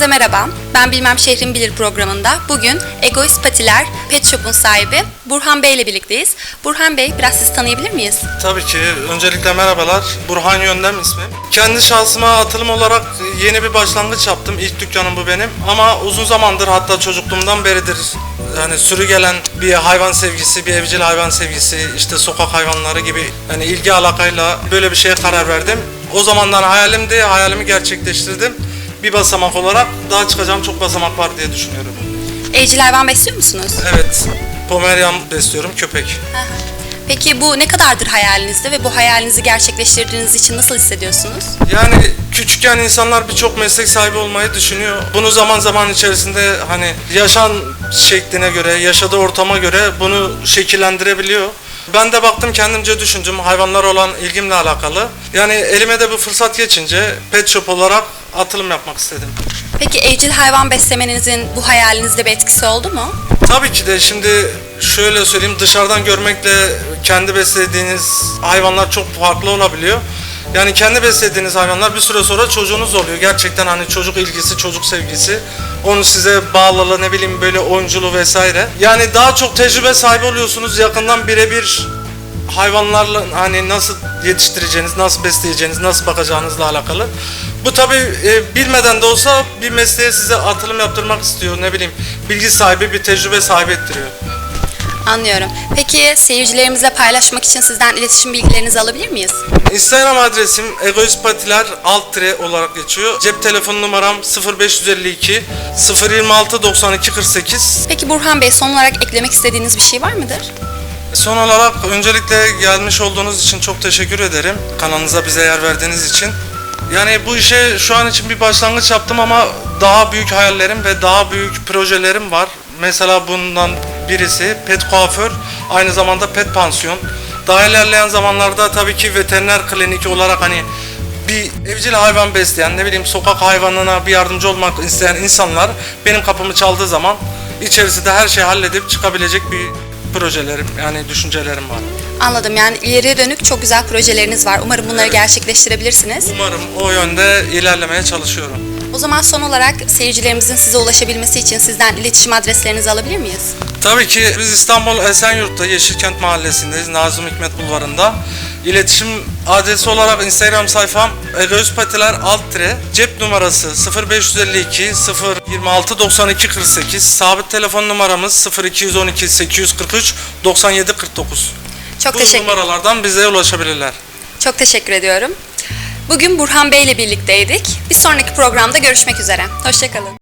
Herkese merhaba. Ben Bilmem Şehrin Bilir programında bugün Egoist Patiler Pet Shop'un sahibi Burhan Bey ile birlikteyiz. Burhan Bey biraz sizi tanıyabilir miyiz? Tabii ki. Öncelikle merhabalar. Burhan Yöndem ismim. Kendi şahsıma atılım olarak yeni bir başlangıç yaptım. İlk dükkanım bu benim. Ama uzun zamandır hatta çocukluğumdan beridir yani sürü gelen bir hayvan sevgisi, bir evcil hayvan sevgisi, işte sokak hayvanları gibi yani ilgi alakayla böyle bir şeye karar verdim. O zamandan hayalimdi, hayalimi gerçekleştirdim. Bir basamak olarak daha çıkacağım çok basamak var diye düşünüyorum. Evcil hayvan besliyor musunuz? Evet, Pomerian besliyorum, köpek. Peki bu ne kadardır hayalinizde ve bu hayalinizi gerçekleştirdiğiniz için nasıl hissediyorsunuz? Yani küçükken insanlar birçok meslek sahibi olmayı düşünüyor. Bunu zaman zaman içerisinde hani yaşam şekline göre, yaşadığı ortama göre bunu şekillendirebiliyor. Ben de baktım kendimce düşündüm hayvanlar olan ilgimle alakalı. Yani elime de bu fırsat geçince pet shop olarak atılım yapmak istedim. Peki evcil hayvan beslemenizin bu hayalinizde bir etkisi oldu mu? Tabii ki de şimdi şöyle söyleyeyim dışarıdan görmekle kendi beslediğiniz hayvanlar çok farklı olabiliyor. Yani kendi beslediğiniz hayvanlar bir süre sonra çocuğunuz oluyor. Gerçekten hani çocuk ilgisi, çocuk sevgisi. Onun size bağlılığı ne bileyim böyle oyunculuğu vesaire. Yani daha çok tecrübe sahibi oluyorsunuz. Yakından birebir hayvanlarla hani nasıl yetiştireceğiniz, nasıl besleyeceğiniz, nasıl bakacağınızla alakalı. Bu tabi bilmeden de olsa bir mesleğe size atılım yaptırmak istiyor. Ne bileyim bilgi sahibi, bir tecrübe sahibi ettiriyor. Anlıyorum. Peki seyircilerimizle paylaşmak için sizden iletişim bilgilerinizi alabilir miyiz? Instagram adresim egoist patiler alt tire olarak geçiyor. Cep telefon numaram 0552 026 92 48. Peki Burhan Bey son olarak eklemek istediğiniz bir şey var mıdır? Son olarak öncelikle gelmiş olduğunuz için çok teşekkür ederim. Kanalınıza bize yer verdiğiniz için. Yani bu işe şu an için bir başlangıç yaptım ama daha büyük hayallerim ve daha büyük projelerim var. Mesela bundan birisi pet kuaför, aynı zamanda pet pansiyon. Daha ilerleyen zamanlarda tabii ki veteriner kliniki olarak hani bir evcil hayvan besleyen, ne bileyim sokak hayvanına bir yardımcı olmak isteyen insanlar benim kapımı çaldığı zaman içerisinde her şeyi halledip çıkabilecek bir projelerim yani düşüncelerim var. Anladım. Yani ileriye dönük çok güzel projeleriniz var. Umarım bunları Evet. gerçekleştirebilirsiniz. Umarım o yönde ilerlemeye çalışıyorum. O zaman son olarak seyircilerimizin size ulaşabilmesi için sizden iletişim adreslerinizi alabilir miyiz? Tabii ki biz İstanbul Esenyurt'ta Yeşilkent Mahallesindeyiz. Nazım Hikmet Bulvarı'nda. İletişim adresi olarak Instagram sayfam Egoist Patiler alt tire. Cep numarası 0552 026 92 48. Sabit telefon numaramız 0212 843 97 49. Çok Bu teşekkür numaralardan bize ulaşabilirler. Çok teşekkür ediyorum. Bugün Burhan Bey ile birlikteydik. Bir sonraki programda görüşmek üzere. Hoşçakalın.